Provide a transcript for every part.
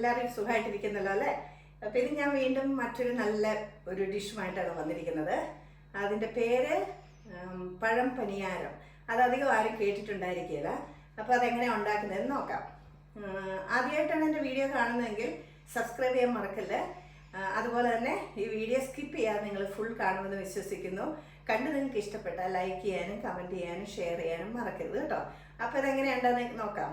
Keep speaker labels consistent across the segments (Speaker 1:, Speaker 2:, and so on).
Speaker 1: എല്ലാവരും സുഖമായിട്ടിരിക്കുന്നല്ലോ അല്ലേ? അപ്പം ഇത് ഞാൻ വീണ്ടും മറ്റൊരു നല്ല ഒരു ഡിഷുമായിട്ടാണ് വന്നിരിക്കുന്നത്. അതിന്റെ പേര് പഴം പനിയാരം. അതധികം ആരും കേട്ടിട്ടുണ്ടായിരിക്കില്ല. അപ്പോൾ അതെങ്ങനെയാണ് ഉണ്ടാക്കുന്നതെന്ന് നോക്കാം. ആദ്യമായിട്ടാണ് എന്റെ വീഡിയോ കാണുന്നതെങ്കിൽ സബ്സ്ക്രൈബ് ചെയ്യാൻ മറക്കല്ലേ? അതുപോലെ തന്നെ ഈ വീഡിയോ സ്കിപ്പ് ചെയ്യാതെ നിങ്ങൾ ഫുൾ കാണുമെന്ന് വിശ്വസിക്കുന്നു. കണ്ട് നിങ്ങൾക്ക് ഇഷ്ടപ്പെട്ടാൽ ലൈക്ക് ചെയ്യാനും കമന്റ് ചെയ്യാനും ഷെയർ ചെയ്യാനും മറക്കരുത് കേട്ടോ. അപ്പോൾ ഇതെങ്ങനെയുണ്ടെന്ന് നോക്കാം.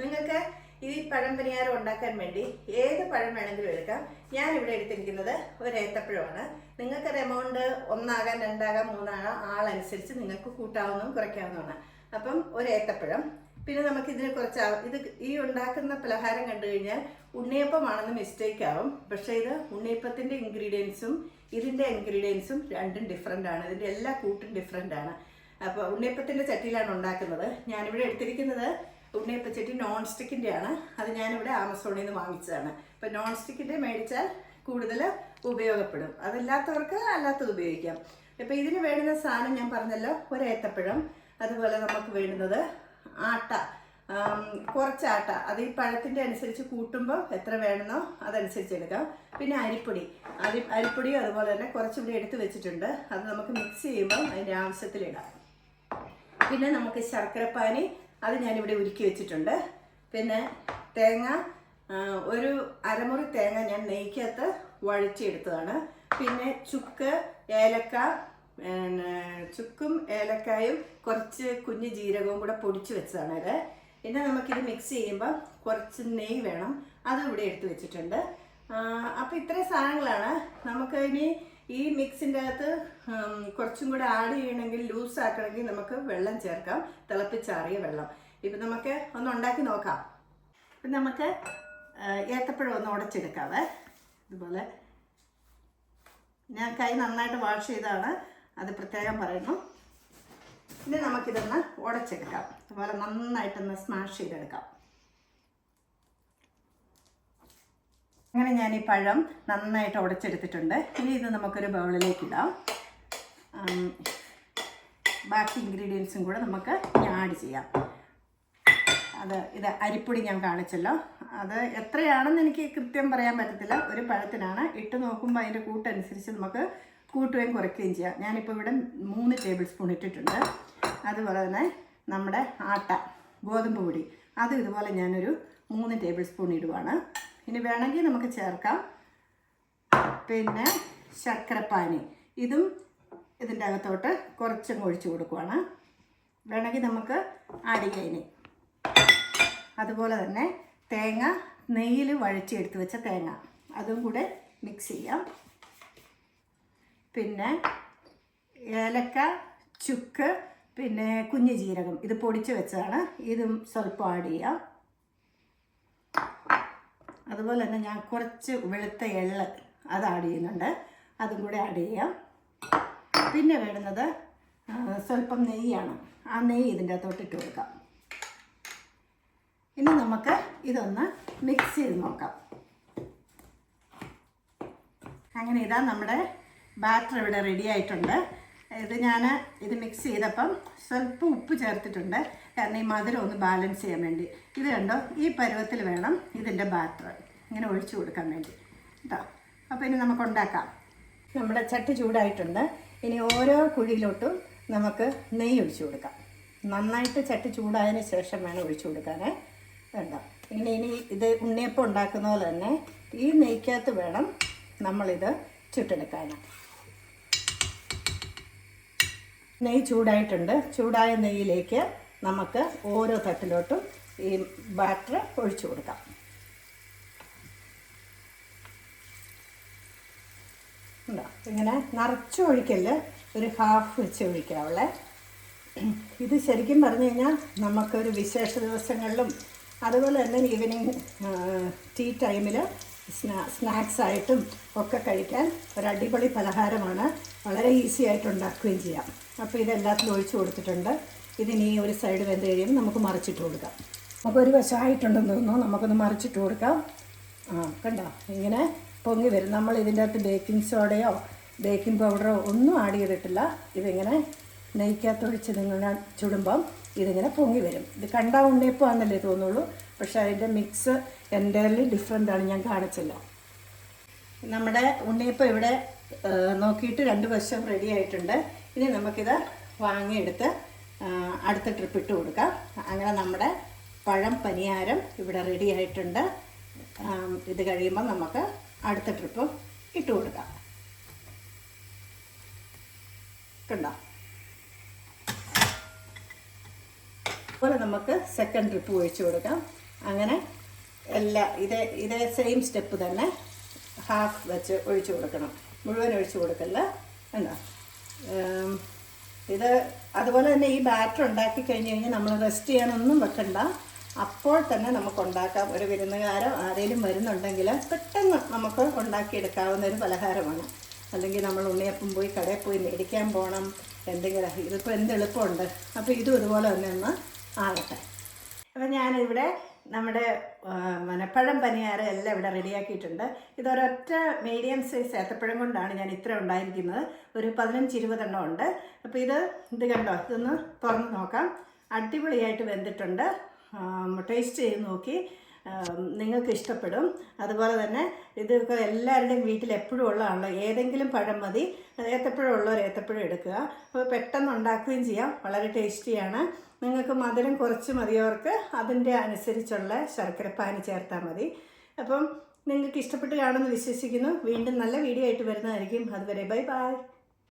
Speaker 1: നിങ്ങൾക്ക് ഈ പഴം പനിയാരം ഉണ്ടാക്കാൻ വേണ്ടി ഏത് പഴം വേണമെങ്കിലും എടുക്കാം. ഞാൻ ഇവിടെ എടുത്തിരിക്കുന്നത് ഒരു ഏത്തപ്പഴമാണ്. നിങ്ങൾക്ക് എമൗണ്ട് ഒന്നാകാം രണ്ടാകാം മൂന്നാകാം ആളനുസരിച്ച് നിങ്ങൾക്ക് കൂട്ടാവുന്നതും കുറയ്ക്കാവുന്നതാണ് അപ്പം ഒരു ഏത്തപ്പഴം. പിന്നെ നമുക്ക് ഇതിനെ കുറച്ച് ഇത് ഈ ഉണ്ടാക്കുന്ന പലഹാരം കണ്ടു കഴിഞ്ഞാൽ ഉണ്ണിയപ്പമാണെന്ന് മിസ്റ്റേക്ക് ആവും. പക്ഷേ ഇത് ഉണ്ണിയപ്പത്തിന്റെ ഇൻഗ്രീഡിയൻസും ഇതിന്റെ ഇൻഗ്രീഡിയൻസും രണ്ടും ഡിഫറെന്റ് ആണ്. ഇതിന്റെ എല്ലാ കൂട്ടും ഡിഫറെന്റ് ആണ്. അപ്പോൾ ഉണ്ണിയപ്പത്തിന്റെ ചട്ടിയിലാണ് ഉണ്ടാക്കുന്നത്. ഞാനിവിടെ എടുത്തിരിക്കുന്നത് ഉണ്ണിയപ്പച്ചട്ടി നോൺ സ്റ്റിക്കിന്റെ ആണ് അത് ഞാനിവിടെ ആമസോണിൽ നിന്ന് വാങ്ങിച്ചതാണ്. അപ്പം നോൺ സ്റ്റിക്കിന്റെ മേടിച്ചാൽ കൂടുതൽ ഉപയോഗപ്പെടും. അതല്ലാത്തവർക്ക് അല്ലാത്തത് ഉപയോഗിക്കാം. ഇപ്പം ഇതിന് വേണ്ടുന്ന സാധനം ഞാൻ പറഞ്ഞല്ലോ ഒരു ഏത്തപ്പഴം അതുപോലെ നമുക്ക് വേണ്ടുന്നത് ആട്ട. കുറച്ച് ആട്ട. അത് ഈ പഴത്തിന്റെ അനുസരിച്ച് കൂട്ടുമ്പോൾ എത്ര വേണമെന്നോ അതനുസരിച്ച് എടുക്കാം. പിന്നെ അരിപ്പൊടി. അരി അരിപ്പൊടിയും അതുപോലെ തന്നെ കുറച്ച് കൂടി എടുത്ത് വെച്ചിട്ടുണ്ട്. അത് നമുക്ക് മിക്സ് ചെയ്യുമ്പോൾ അതിന്റെ ആവശ്യത്തിലിടാം. പിന്നെ നമുക്ക് ശർക്കരപ്പാനി അത് ഞാനിവിടെ ഉരുക്കി വെച്ചിട്ടുണ്ട്. പിന്നെ തേങ്ങ ഒരു അരമുറി തേങ്ങ ഞാൻ നെയ്ക്കകത്ത് വഴിച്ചെടുത്തതാണ് പിന്നെ ചുക്ക് ഏലക്ക ചുക്കും ഏലക്കായും കുറച്ച് കുഞ്ഞു ജീരകവും കൂടെ പൊടിച്ച് വെച്ചതാണ് ഇത്. പിന്നെ നമുക്കിത് മിക്സ് ചെയ്യുമ്പോൾ കുറച്ച് നെയ് വേണം. അതും ഇവിടെ എടുത്ത് വെച്ചിട്ടുണ്ട്. അപ്പോൾ ഇത്രയും സാധനങ്ങളാണ്. നമുക്ക് ഇനി ഈ മിക്സിന്റെ അകത്ത് കുറച്ചും കൂടെ ആഡ് ചെയ്യണമെങ്കിൽ ലൂസ് ആക്കണമെങ്കിൽ നമുക്ക് വെള്ളം ചേർക്കാം. തിളപ്പിച്ചാറിയ വെള്ളം. ഇപ്പം നമുക്ക് ഒന്ന് ഉണ്ടാക്കി നോക്കാം. ഇപ്പം നമുക്ക് ഏത്തപ്പഴം ഒന്ന് ഉടച്ചെടുക്കാവേ ഇതുപോലെ. ഞാൻ കൈ നന്നായിട്ട് വാഷ് ചെയ്താണ്. അത് പ്രത്യേകം പറയുന്നു. ഇനി നമുക്കിതൊന്ന് ഉടച്ചെടുക്കാം. അതുപോലെ നന്നായിട്ടൊന്ന് സ്മാഷ് ചെയ്തെടുക്കാം. അങ്ങനെ ഞാൻ ഈ പഴം നന്നായിട്ട് ഉടച്ചെടുത്തിട്ടുണ്ട്. ഇനി ഇത് നമുക്കൊരു ബൗളിലേക്ക് ഇടാം. ബാക്കി ഇൻഗ്രീഡിയൻസും കൂടെ നമുക്ക് ആഡ് ചെയ്യാം. അത് ഇത് അരിപ്പൊടി ഞാൻ കാണിച്ചല്ലോ. അത് എത്രയാണെന്ന് എനിക്ക് കൃത്യം പറയാൻ പറ്റത്തില്ല. ഒരു പഴത്തിനാണ്. ഇട്ട് നോക്കുമ്പോൾ അതിന്റെ കൂട്ടനുസരിച്ച് നമുക്ക് കൂട്ടുകയും കുറയ്ക്കുകയും ചെയ്യാം. ഞാനിപ്പോൾ ഇവിടെ മൂന്ന് ടേബിൾ സ്പൂൺ ഇട്ടിട്ടുണ്ട്. അതുപോലെ തന്നെ നമ്മുടെ ആട്ട ഗോതമ്പ് പൊടി. അതും ഇതുപോലെ ഞാനൊരു മൂന്ന് ടേബിൾ സ്പൂൺ ഇടുവാണ്. ഇനി വേണമെങ്കിൽ നമുക്ക് ചേർക്കാം. പിന്നെ ശർക്കരപ്പാനി. ഇതും ഇതിന്റെ അകത്തോട്ട് കുറച്ചും ഒഴിച്ചു കൊടുക്കുവാണ്. വേണമെങ്കിൽ നമുക്ക് ആഡ് അതുപോലെ തന്നെ തേങ്ങ നെയ്യിൽ വഴിച്ചെടുത്ത് വെച്ച തേങ്ങ. അതും കൂടെ മിക്സ് ചെയ്യാം. പിന്നെ ഏലക്ക ചുക്ക് പിന്നെ കുഞ്ഞു ജീരകം. ഇത് പൊടിച്ച് വെച്ചതാണ്. ഇതും സ്വല്പം ആഡ് ചെയ്യാം. അതുപോലെ തന്നെ ഞാൻ കുറച്ച് വെളുത്ത എള്ള് അത് ആഡ് ചെയ്യുന്നുണ്ട്. അതും കൂടെ ആഡ് ചെയ്യാം. പിന്നെ വേണ്ടുന്നത് സ്വല്പം നെയ്യാണ്. ആ നെയ്യ് ഇതിന്റെ അകത്തോട്ട് ഇട്ട് കൊടുക്കാം. ഇനി നമുക്ക് ഇതൊന്ന് മിക്സ് ചെയ്ത് നോക്കാം. അങ്ങനെ ഇതാ നമ്മുടെ ബാറ്റർ ഇവിടെ റെഡി ആയിട്ടുണ്ട്. ഇത് ഞാൻ ഇത് മിക്സ് ചെയ്തപ്പം സ്വല്പം ഉപ്പ് ചേർത്തിട്ടുണ്ട്. കാരണം ഈ മധുരം ഒന്ന് ബാലൻസ് ചെയ്യാൻ വേണ്ടി. ഇത് കണ്ടോ? ഈ പരുവത്തിൽ വേണം ഇതിന്റെ ബാറ്റർ ഇങ്ങനെ ഒഴിച്ചു കൊടുക്കാൻ വേണ്ടി. കേട്ടോ അപ്പോൾ ഇനി നമുക്ക് ഉണ്ടാക്കാം. നമ്മുടെ ചട്ടി ചൂടായിട്ടുണ്ട്. ഇനി ഓരോ കുഴിയിലോട്ടും നമുക്ക് നെയ്യ് ഒഴിച്ചു കൊടുക്കാം. നന്നായിട്ട് ചട്ടി ചൂടായതിന് ശേഷം വേണം ഒഴിച്ചു കൊടുക്കാനേ. വേണ്ട ഇനി ഇനി ഇത് ഉണ്ണിയപ്പം ഉണ്ടാക്കുന്ന പോലെ തന്നെ ഈ നെയ്ക്കകത്ത് വേണം നമ്മളിത് ചുട്ടെടുക്കാനാണ് നെയ്യ് ചൂടായിട്ടുണ്ട്. ചൂടായ നെയ്യിലേക്ക് നമുക്ക് ഓരോ തട്ടിലോട്ടും ഈ ബാറ്റർ ഒഴിച്ചു കൊടുക്കാം. ഉണ്ടോ? ഇങ്ങനെ നിറച്ച് ഒഴിക്കൽ ഒരു ഹാഫ് വെച്ച് ഒഴിക്കാവുള്ളേ ഇത് ശരിക്കും പറഞ്ഞു കഴിഞ്ഞാൽ നമുക്കൊരു വിശേഷ ദിവസങ്ങളിലും അതുപോലെ തന്നെ ഈവനിങ് ടീ ടൈമിൽ സ്നാ സ്നാക്സ് ആയിട്ടും ഒക്കെ കഴിക്കാൻ ഒരു അടിപൊളി പലഹാരമാണ്. വളരെ ഈസി ആയിട്ട് ഉണ്ടാക്കുകയും ചെയ്യാം. അപ്പോൾ ഇതെല്ലാത്തിലും ഒഴിച്ചു കൊടുത്തിട്ടുണ്ട്. ഇതിനി ഒരു സൈഡ് വെന്ത് കഴിയുമ്പോൾ നമുക്ക് മറിച്ചിട്ട് കൊടുക്കാം. നമുക്ക് ഒരു വശമായിട്ടുണ്ടെന്ന് തോന്നുന്നു. നമുക്കൊന്ന് മറിച്ചിട്ട് കൊടുക്കാം. ആ കണ്ടോ? ഇങ്ങനെ പൊങ്ങി വരും. നമ്മൾ ഇതിന്റെ അകത്ത് ബേക്കിംഗ് സോഡയോ ബേക്കിംഗ് പൗഡറോ ഒന്നും ആഡ് ചെയ്തിട്ടില്ല. ഇതിങ്ങനെ നെയ്ക്കകത്തൊഴിച്ച് നിങ്ങൾ ചുടുമ്പം ഇതിങ്ങനെ പൊങ്ങി വരും. ഇത് കണ്ടാ ഉണ്ണിയപ്പമാണെന്നല്ലേ തോന്നുള്ളൂ. പക്ഷെ അതിന്റെ മിക്സ് എന്റയർലി ഡിഫറെന്റ് ആണ്. ഞാൻ കാണിച്ചല്ലോ. നമ്മുടെ ഉണ്ണിയപ്പം ഇവിടെ നോക്കിയിട്ട് രണ്ട് വശം റെഡി ആയിട്ടുണ്ട്. ഇനി നമുക്കിത് വാങ്ങിയെടുത്ത് അടുത്ത ട്രിപ്പ് ഇട്ട് കൊടുക്കാം. അങ്ങനെ നമ്മുടെ പഴം പനിയാരം ഇവിടെ റെഡി ആയിട്ടുണ്ട്. ഇത് കഴിയുമ്പോൾ നമുക്ക് അടുത്ത ട്രിപ്പ് ഇട്ട് കൊടുക്കാം. കണ്ടോ? അതുപോലെ നമുക്ക് സെക്കൻഡ് ട്രിപ്പ് ഒഴിച്ചു കൊടുക്കാം. അങ്ങനെ എല്ലാ ഇതേ ഇതേ സെയിം സ്റ്റെപ്പ് തന്നെ ഹാഫ് വെച്ച് ഒഴിച്ചു കൊടുക്കണം. മുഴുവൻ ഒഴിച്ചു കൊടുക്കല്ല എന്താ ഇത് അതുപോലെ തന്നെ ഈ ബാറ്റർ ഉണ്ടാക്കി കഴിഞ്ഞ് കഴിഞ്ഞാൽ നമ്മൾ റെസ്റ്റ് ചെയ്യാനൊന്നും വെക്കണ്ട. അപ്പോൾ തന്നെ നമുക്ക് ഉണ്ടാക്കാം. ഒരു വിരുന്നുകാരോ ആരെങ്കിലും വരുന്നുണ്ടെങ്കിൽ പെട്ടെന്ന് നമുക്ക് ഉണ്ടാക്കിയെടുക്കാവുന്ന ഒരു പലഹാരമാണ്. അല്ലെങ്കിൽ നമ്മൾ ഉണ്ണിയപ്പം പോയി കടയിൽ പോയി മേടിക്കാൻ പോകണം എന്തെങ്കിലും ഇതിപ്പോൾ എന്ത് എളുപ്പമുണ്ട്. അപ്പോൾ ഇതും ഇതുപോലെ തന്നെ ഒന്ന് ആകട്ടെ അപ്പം ഞാനിവിടെ നമ്മുടെ മനപ്പഴം പനിയാറ് എല്ലാം ഇവിടെ റെഡിയാക്കിയിട്ടുണ്ട്. ഇതൊരൊറ്റ മീഡിയം സൈസ് ഏത്തപ്പഴം കൊണ്ടാണ് ഞാൻ ഇത്ര ഉണ്ടായിരിക്കുന്നത്. ഒരു പതിനഞ്ച് ഇരുപതെണ്ണം ഉണ്ട്. അപ്പോൾ ഇത് ഇത് കണ്ടോ? ഇതൊന്ന് തുറന്ന് നോക്കാം. അടിപൊളിയായിട്ട് വെന്തിട്ടുണ്ട്. ടേസ്റ്റ് ചെയ്ത് നോക്കി. നിങ്ങൾക്ക് ഇഷ്ടപ്പെടും. അതുപോലെ തന്നെ ഇത് എല്ലാവരുടെയും വീട്ടിൽ എപ്പോഴും ഉള്ളതാണല്ലോ. ഏതെങ്കിലും പഴം മതി. ഏത്തപ്പഴം ഉള്ളവർ ഏത്തപ്പഴം എടുക്കുക. അപ്പോൾ പെട്ടെന്ന് ഉണ്ടാക്കുകയും ചെയ്യാം. വളരെ ടേസ്റ്റിയാണ്. നിങ്ങൾക്ക് മധുരം കുറച്ച് മതിയവർക്ക് അതിന്റെ അനുസരിച്ചുള്ള ശർക്കരപ്പാനി ചേർത്താൽ മതി. അപ്പം നിങ്ങൾക്ക് ഇഷ്ടപ്പെട്ട് കാണുമെന്ന് വിശ്വസിക്കുന്നു. വീണ്ടും നല്ല വീഡിയോ ആയിട്ട് വരുന്നതായിരിക്കും. അതുവരെ ബൈ ബൈ.